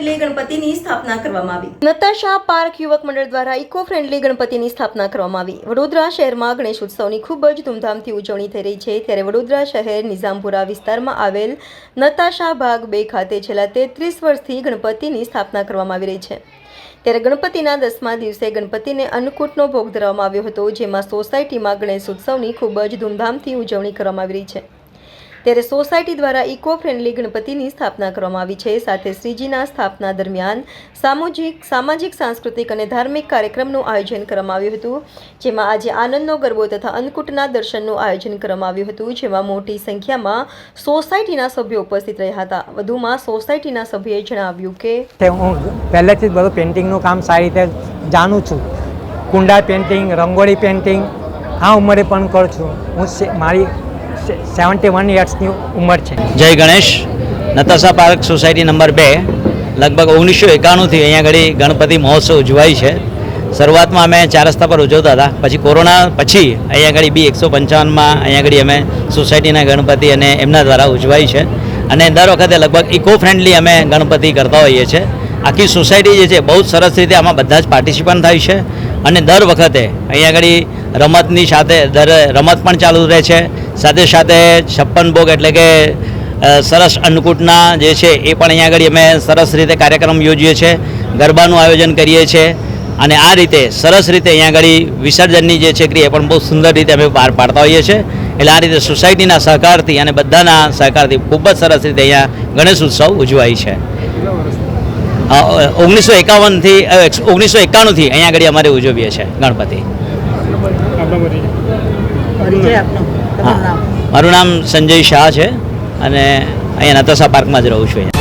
ગણપતિની સ્થાપના કરવામાં આવી. નતાશા પાર્ક યુવક મંડળ દ્વારા ઇકો ફ્રેન્ડલી ગણપતિની સ્થાપના કરવામાં આવી. વડોદરા શહેરમાં ગણેશ ઉત્સવની ખૂબ જ ધૂમધામથી ઉજવણી થઈ રહી છે. ત્યારે વડોદરા શહેર નિઝામપુરા વિસ્તારમાં આવેલ નતાશા ભાગ બે ખાતે છેલ્લા તેત્રીસ વર્ષથી ગણપતિની સ્થાપના કરવામાં આવી રહી છે. ત્યારે ગણપતિના દસમા દિવસે ગણપતિને અન્નકૂટનો ભોગ ધરવામાં આવ્યો હતો, જેમાં સોસાયટીમાં ગણેશ ઉત્સવની ખૂબ જ ધૂમધામથી ઉજવણી કરવામાં આવી રહી છે. ત્યારે સોસાયટી દ્વારા ઇકો ફ્રેન્ડલી ગણપતિની સ્થાપના કરવામાં આવી છે. સાથે શ્રીજીના સ્થાપના દરમિયાન સામૂહિક સામાજિક, સાંસ્કૃતિક અને ધાર્મિક કાર્યક્રમનું આયોજન કરવામાં આવ્યું હતું. જેમાં આજે આનંદનો ગરબો તથા અન્નકૂટના દર્શનનું આયોજન કરવામાં આવ્યું હતું. જેમાં મોટી સંખ્યામાં સોસાયટીના સભ્યો ઉપસ્થિત રહ્યા હતા. વધુમાં સોસાયટીના સભ્યોએ જણાવ્યું કે હું પહેલેથી જ બધું પેઇન્ટિંગનું કામ સારી રીતે જાણું છું. કુંડા પેઇન્ટિંગ, રંગોળી પેઇન્ટિંગ, આ ઉંમરે પણ કરું છું. હું મારી સેવન્ટી વન યર્સની ઉંમર છે. જય Ganesh. Natasha park society number બે, લગભગ ઓગણીસો એકાણુંથી અહીંયા આગળ ગણપતિ મહોત્સવ ઉજવાય છે. શરૂઆતમાં અમે ચાર રસ્તા પર ઉજવતા હતા. પછી કોરોના પછી અહીંયા આગળ બી એકસો પંચાવનમાં અહીંયા આગળ અમે સોસાયટીના ગણપતિ અને એમના દ્વારા ઉજવાય છે. અને દર વખતે લગભગ ઇકો ફ્રેન્ડલી અમે ગણપતિ કરતા હોઈએ છીએ આખી સોસાયટી જે છે બહુ સરસ રીતે આમાં બધા જ પાર્ટિસિપન્ટ થાય છે. અને દર વખતે અહીંયા આગળ રમતની સાથે દર રમત પણ ચાલુ રહે છે. સાથે સાથે છપ્પન ભોગ એટલે કે સરસ અન્નકૂટના જે છે એ પણ અહીંયા આગળ અમે સરસ રીતે કાર્યક્રમ યોજીએ છીએ. ગરબાનું આયોજન કરીએ છીએ. અને આ રીતે સરસ રીતે અહીંયા આગળ વિસર્જનની જે છે ક્રિયા પણ બહુ સુંદર રીતે અમે પાર પાડતા હોઈએ છીએ. એટલે આ રીતે સોસાયટીના સહકારથી અને બધાના સહકારથી ખૂબ જ સરસ રીતે અહીંયા ગણેશ ઉત્સવ ઉજવાય છે. ઓગણીસો એકાવનથી ઓગણીસો એકાણુંથી અહીંયા આગળ અમારે ઉજવીએ છીએ ગણપતિ. મારું નામ સંજય શાહ છે અને અહીંયા નતાશા પાર્કમાં જ રહું છું